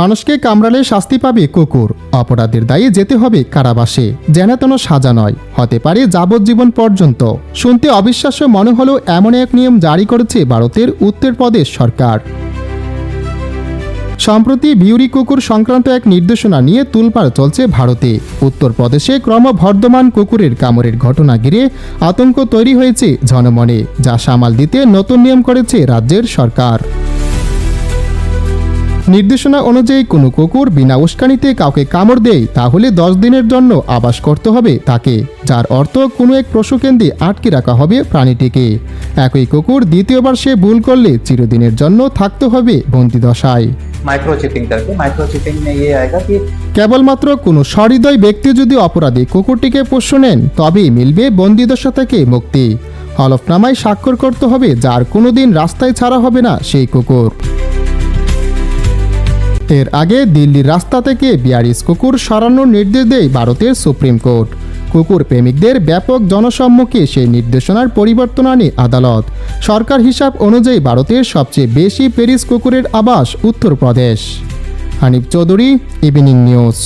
মানুষকে কামড়ালে শাস্তি পাবে কুকুর। অপরাধের দায়ে যেতে হবে কারাবাসে, যেন তেন সাজা নয়। হতে পারে যাবজ্জীবন পর্যন্ত। শুনতে অবিশ্বাস্য মনে হলেও এমন এক নিয়ম জারি করেছে ভারতের উত্তরপ্রদেশ সরকার। সম্প্রতি বিউরি কুকুর সংক্রান্ত এক নির্দেশনা নিয়ে তুলপাড় চলছে ভারতে। উত্তরপ্রদেশে ক্রমবর্ধমান কুকুরের কামড়ের ঘটনা ঘিরে আতঙ্ক তৈরি হয়েছে জনমনে, যা সামাল দিতে নতুন নিয়ম করেছে রাজ্যের সরকার। নির্দেশনা অনুযায়ী কোনো কুকুর বিনা উস্কানিতে কাউকে কামড় দেয় তাহলে দশ দিনের জন্য আবাস করতে হবে তাকে যার অর্থ কোনো এক পশুকেন্দ্রে আটকে রাখা হবে প্রাণীটিকে। একই কুকুর দ্বিতীয়বার সে ভুল করলে চিরদিনের জন্য থাকতে হবে বন্দিদশায়। দশায় কেবলমাত্র কোনো সহৃদয় ব্যক্তি যদি অপরাধী কুকুরটিকে পোষ্য নেন তবেই মিলবে বন্দিদশা থেকে মুক্তি। হলফনামায় স্বাক্ষর করতে হবে যার কোনোদিন রাস্তায় ছাড়া হবে না সেই কুকুর। এর আগে দিল্লির রাস্তা থেকে বিয়ারিস কুকুর সরানোর নির্দেশ দেয় ভারতের সুপ্রিম কোর্ট। কুকুর প্রেমিকদের ব্যাপক জনসম্মুখে সেই নির্দেশনার পরিবর্তন আনে আদালত। সরকার হিসাব অনুযায়ী ভারতের সবচেয়ে বেশি পেরিস কুকুরের আবাস Uttar Pradesh. Hanif Chowdhury, evening news.